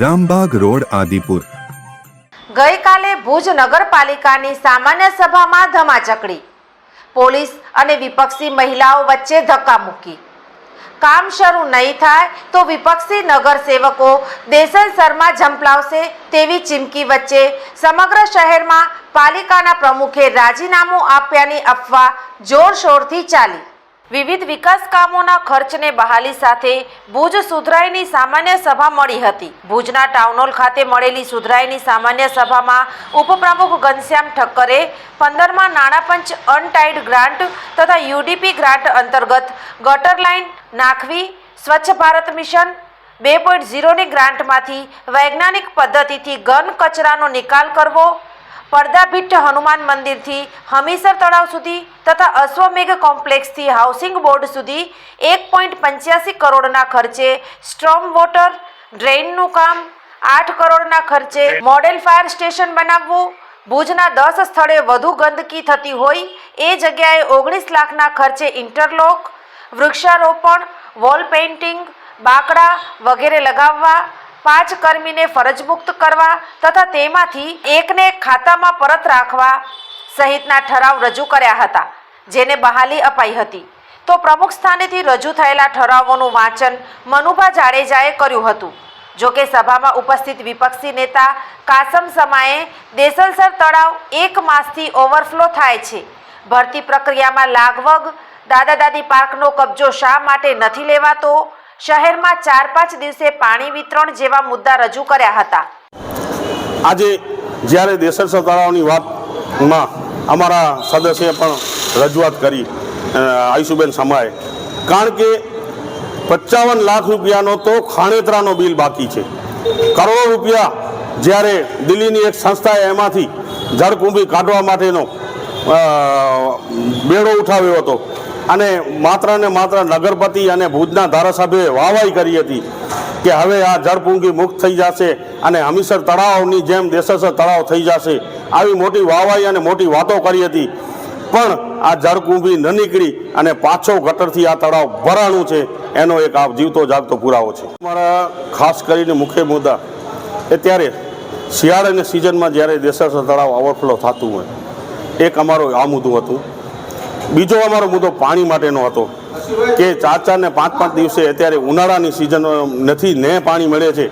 Rambagh road, Adipur. ગઈકાલે ભુજ નગરપાલિકાની સામાન્ય સભામાં ધમાચકડી. પોલીસ અને વિપક્ષી મહિલાઓ વચ્ચે ધક્કા મૂકી. કામ શરૂ નહીં થાય તો વિપક્ષી નગરસેવકો શર્મા ઝંપલાવશે તેવી ચીમકી વચ્ચે સમગ્ર શહેરમાં પાલિકાના પ્રમુખે રાજીનામું આપ્યાની અફવા જોરશોરથી ચાલી. વિવિધ વિકાસ કામોના ખર્ચને બહાલી સાથે ભુજ સુધરાઈની સામાન્ય સભા મળી હતી. ભુજના ટાઉનહોલ ખાતે મળેલી સુધરાઈની સામાન્ય સભામાં ઉપપ્રમુખ ઘનશ્યામ ઠક્કરે પંદરમાં નાણાપંચ અનટાઈડ ગ્રાન્ટ તથા યુડીપી ગ્રાન્ટ અંતર્ગત ગટર લાઇન નાખવી, સ્વચ્છ ભારત મિશન બે પોઈન્ટ ઝીરોની ગ્રાન્ટમાંથી વૈજ્ઞાનિક પદ્ધતિથી ઘન કચરાનો નિકાલ કરવો પડદાભીઠ હનુમાન મંદિરથી હમીસર તળાવ સુધી તથા અશ્વમેઘ કોમ્પ્લેક્સથી હાઉસિંગ બોર્ડ સુધી એક પોઈન્ટ પંચ્યાસી કરોડના ખર્ચે સ્ટ્રોમ વોટર ડ્રેઇનનું કામ, આઠ કરોડના ખર્ચે મોડેલ ફાયર સ્ટેશન બનાવવું, ભુજના દસ સ્થળે વધુ ગંદકી થતી હોય એ જગ્યાએ ઓગણીસ લાખના ખર્ચે ઇન્ટરલોક, વૃક્ષારોપણ, વોલ પેઇન્ટિંગ, બાકડા વગેરે લગાવવા પાંચ કર્મીને ફરજમુક્ત કરવા તથા તેમાંથી એકને ખાતામાં પરત રાખવા સહિતના ઠરાવ રજૂ કર્યા હતા, જેને બહાલી અપાઈ હતી. તો પ્રમુખ સ્થાનેથી રજૂ થયેલા ઠરાવોનું વાંચન મનુભા જાડેજાએ કર્યું હતું. જોકે સભામાં ઉપસ્થિત વિપક્ષી નેતા કાસમ સમાએ દેસલસર તળાવ એક માસથી ઓવરફ્લો થાય છે. ભરતી પ્રક્રિયામાં લાગવગ દાદા દાદી પાર્કનો કબજો શા માટે નથી લેવાતો? શહેરમાં ચાર પાંચ દિવસે પાણી વિતરણ જેવા મુદ્દા રજૂ કર્યા હતા. આજે જ્યારે દેસરસર તળાવની વાતમાં અમારા સદસ્યએ પણ રજૂઆત કરી આયુષુબેન સમાએ કારણ કે પચાવન લાખ રૂપિયાનો તો ખાણેતરાનો બિલ બાકી છે. કરોડો રૂપિયા જ્યારે દિલ્હીની એક સંસ્થાએ એમાંથી જળકુંભી કાઢવા માટેનો બેડો ઉઠાવ્યો હતો અને માત્ર ને માત્ર નગરપતિ અને ભુજના ધારાસભ્યોએ વાહવાઈ કરી હતી કે હવે આ જળપૂંગી મુક્ત થઈ જશે અને હમીસર તળાવની જેમ દેશસર તળાવ થઈ જશે. આવી મોટી વાહવાઈ અને મોટી વાતો કરી હતી. પણ આ જળકુંભી ન નીકળી અને પાછો ગટરથી આ તળાવ ભરાણું છે. એનો એક આ જીવતો જાગતો પુરાવો છે. મારા ખાસ કરીને મુખ્ય મુદ્દા એ ત્યારે શિયાળાની સિઝનમાં જ્યારે દેશસર તળાવ ઓવરફ્લો થતું હોય, એક અમારો આ મુદ્દું હતું. બીજો અમારો મુદ્દો પાણી માટેનો હતો કે ચાર ચાર ને પાંચ પાંચ દિવસે અત્યારે ઉનાળાની સિઝન નથી, ને પાણી મળે છે,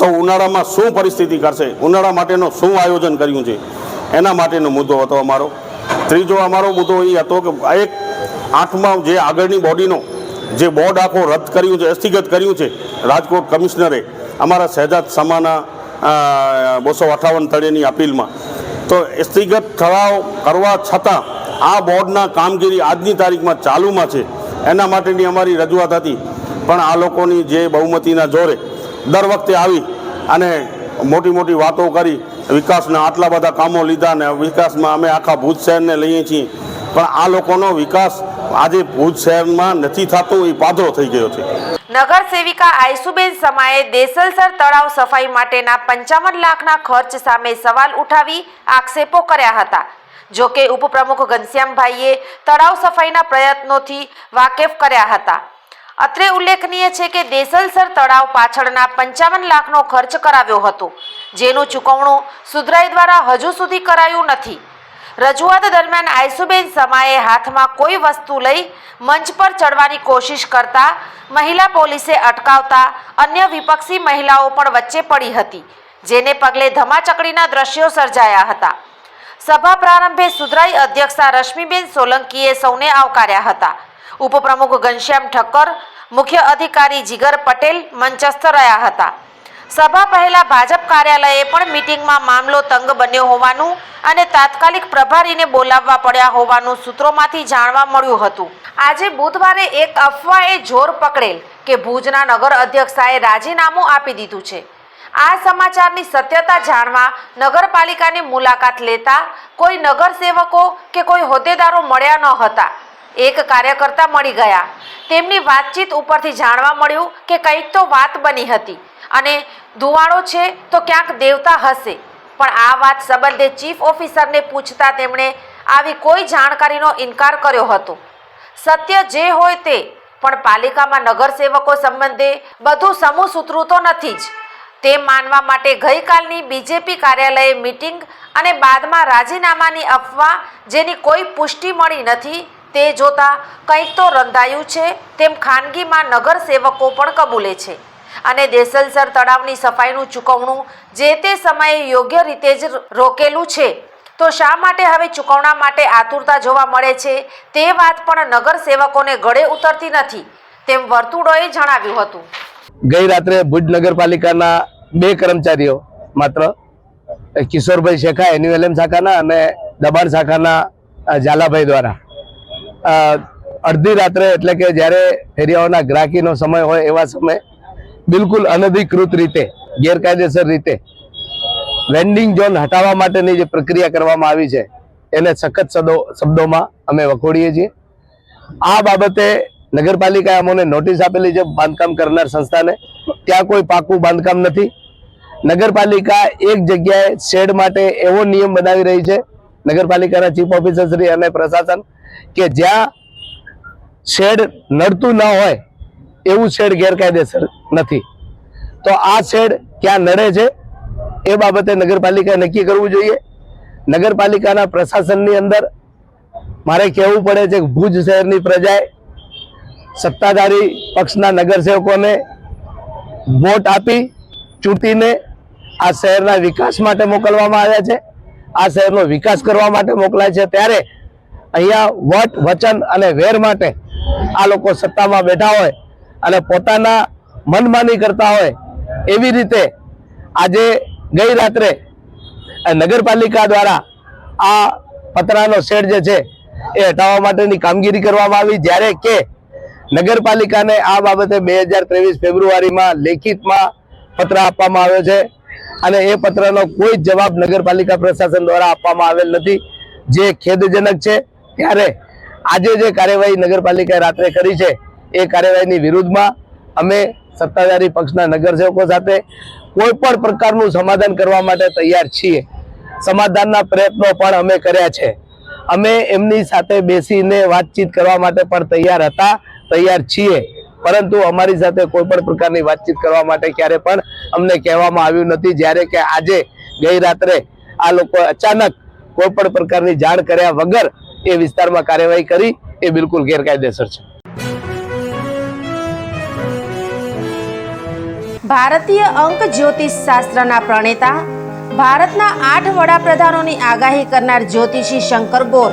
તો ઉનાળામાં શું પરિસ્થિતિ કરશે? ઉનાળા માટેનો શું આયોજન કર્યું છે? એના માટેનો મુદ્દો હતો અમારો. ત્રીજો અમારો મુદ્દો એ હતો કે એક આઠમાં જે આગળની બોડીનો જે બોર્ડ આખો રદ કર્યું છે હસ્તગત કર્યું છે, રાજકોટ કમિશનરે અમારા શહેજાદ સમાના બસો અઠાવન તળેની અપીલમાં. તો સ્થિગત ઠરાવ કરવા છતાં આ બોર્ડના કામગીરી આજની તારીખમાં ચાલુમાં છે. એના માટેની અમારી રજૂઆત હતી. પણ આ લોકોની જે બહુમતીના જોરે દર વખતે આવી અને મોટી મોટી વાતો કરી, વિકાસના આટલા બધા કામો લીધા ને વિકાસમાં અમે આખા ભુજ શહેરને લઈએ છીએ. પણ આ લોકોનો વિકાસ આજે ભુજ શહેરમાં નથી થતો, એ પાધરો થઈ ગયો છે. નગર સેવિકા આયસુબેન સમાએ દેસલસર તળાવ સફાઈ માટેના પંચાવન લાખના ખર્ચ સામે સવાલ ઉઠાવી આક્ષેપો કર્યા હતા. જો કે ઉપપ્રમુખ ઘનશ્યામભાઈએ તળાવ સફાઈના પ્રયત્નોથી વાકેફ કર્યા હતા. અત્રે ઉલ્લેખનીય છે કે દેસલસર તળાવ પાછળના પંચાવન લાખનો ખર્ચ કરાવ્યો હતો, જેનું ચૂકવણું સુધરાઈ દ્વારા હજુ સુધી કરાયું નથી. રજૂઆત દરમિયાન આયસુબેન સમાએ હાથમાં કોઈ વસ્તુ લઈ મંચ પર ચડવાની કોશિશ કરતા મહિલા પોલીસે અટકાવતા અન્ય વિપક્ષી મહિલાઓ પણ વચ્ચે પડી હતી, જેને પગલે ધમાચકડીના દ્રશ્યો સર્જાયા હતા. સભા પ્રારંભે સુધરાઈ અધ્યક્ષા રશ્મિબેન સોલંકીએ સૌને આવકાર્યા હતા. ઉપપ્રમુખ ઘનશ્યામ ઠક્કર, મુખ્ય અધિકારી જીગર પટેલ મંચસ્થ રહ્યા હતા. સભા પહેલા ભાજપ કાર્યાલયે પણ મીટિંગમાં મામલો તંગ બન્યો હોવાનું અને તાત્કાલિક પ્રભારીને બોલાવવા પડ્યા હોવાનું સૂત્રોમાંથી જાણવા મળ્યું હતું. આજે બુધવારે એક અફવાએ જોર પકડેલ કે ભુજના નગર અધ્યક્ષાએ રાજીનામું આપી દીધું છે. આ સમાચારની સત્યતા જાણવા નગરપાલિકાની મુલાકાત લેતા કોઈ નગરસેવકો કે કોઈ હોદ્દેદારો મળ્યા ન હતા. એક કાર્યકર્તા મળી ગયા. તેમની વાતચીત ઉપરથી જાણવા મળ્યું કે કંઈક તો વાત બની હતી અને ધુવાળો છે તો ક્યાંક દેવતા હશે. પણ આ વાત સંબંધે ચીફ ઓફિસરને પૂછતા તેમણે આવી કોઈ જાણકારીનો ઇનકાર કર્યો હતો. સત્ય જે હોય તે, પણ પાલિકામાં નગરસેવકો સંબંધે બધું સમૂહ સુતરું તો નથી જ. તે માનવા માટે ગઈકાલની બીજેપી કાર્યાલયે મિટિંગ અને બાદમાં રાજીનામાની અફવા જેની કોઈ પુષ્ટિ મળી નથી, તે જોતા કંઈક તો રંધાયું છે, તેમ ખાનગીમાં નગરસેવકો પણ કબૂલે છે. અને દેસલસર તળાવની સફાઈનું ચૂકવણું જે તે સમયે યોગ્ય રીતે જ રોકેલું છે, તો શા માટે હવે ચૂકવણા માટે આતુરતા જોવા મળે છે, તે વાત પણ નગરસેવકોને ગળે ઉતરતી નથી, તેમ વર્તુળોએ જણાવ્યું હતું. ગઈ રાત્રે ભુજ નગરપાલિકાના બે કર્મચારીઓ માત્ર કિશોરભાઈ શેખા, એન્યુએલએમ શાખાના અને દબાણ શાખાના ઝાલાભાઈ દ્વારા. અડધી રાત્રે એટલે કે જ્યારે ફેરિયાઓના ગ્રાહકીનો સમય હોય એવા સમયે બિલકુલ અનધિકૃત રીતે, ગેરકાયદેસર રીતે વેન્ડિંગ ઝોન હટાવવા માટેની જે પ્રક્રિયા કરવામાં આવી છે, એને સખત શબ્દો શબ્દોમાં અમે વખોડીએ છીએ. આ બાબતે નગરપાલિકાએ અમને નોટિસ આપેલી છે બાંધકામ કરનાર સંસ્થાને. ત્યાં કોઈ પાકું બાંધકામ નથી. નગરપાલિકા એક જગ્યાએ શેડ માટે એવો નિયમ બનાવી રહી છે નગરપાલિકાના ચીફ ઓફિસર શ્રી અને પ્રશાસન કે જ્યાં શેડ નડતું ન હોય એવું શેડ ગેરકાયદેસર નથી. તો આ શેડ ક્યાં નડે છે એ બાબતે નગરપાલિકાએ નક્કી કરવું જોઈએ. નગરપાલિકાના પ્રશાસનની અંદર મારે કહેવું પડે છે કે ભુજ શહેરની પ્રજાએ સત્તાધારી પક્ષના નગરસેવકોને વોટ આપી ચૂંટીને આ શહેરના વિકાસ માટે મોકલવામાં આવ્યા છે. આ શહેરનો વિકાસ કરવા માટે મોકલાય છે. ત્યારે અહીંયા વટ, વચન અને વેર માટે આ લોકો સત્તામાં બેઠા હોય અને પોતાના મનમાની કરતા હોય એવી રીતે આજે ગઈ રાત્રે નગરપાલિકા દ્વારા આ પતરાનો શેડ જે છે એ હટાવવા માટેની કામગીરી કરવામાં આવી. જ્યારે કે નગરપાલિકાને આ બાબતે બે હજાર ત્રેવીસ ફેબ્રુઆરીમાં લેખિતમાં પત્ર આપવામાં આવ્યો છે. અને એ પત્રનો કોઈ જવાબ નગરપાલિકા પ્રશાસન દ્વારા આપવામાં આવેલ નથી. જે ખેદજનક છે, ત્યારે આજે જે કાર્યવાહી નગરપાલિકાએ રાત્રે કરી છે, એ કાર્યવાહીની વિરુદ્ધમાં અમે સત્તાધારી પક્ષના નગરસેવકો સાથે કોઈ પણ પ્રકારનું સમાધાન કરવા માટે તૈયાર છીએ. સમાધાનના પ્રયત્નો પણ અમે કર્યા છે. અમે એમની સાથે બેસીને વાતચીત કરવા માટે પણ તૈયાર હતા. તૈયાર છીએ. પરંતુ અમારી સાથે કોઈ પણ પ્રકારની વાતચીત કરવા માટે ક્યારે પણ અમને કહેવામાં આવ્યું નથી. જ્યારે કે આજે ગઈ રાત્રે આ લોકો અચાનક કોઈ પણ પ્રકારની જાણ કર્યા વગર એ વિસ્તારમાં કાર્યવાહી કરી, એ બિલકુલ ગેરકાયદેસર છે. ભારતીય અંક જ્યોતિષ શાસ્ત્રના પ્રણેતા, ભારતના આઠ વડાપ્રધાનોની આગાહી કરનાર જ્યોતિષી શંકર ગોર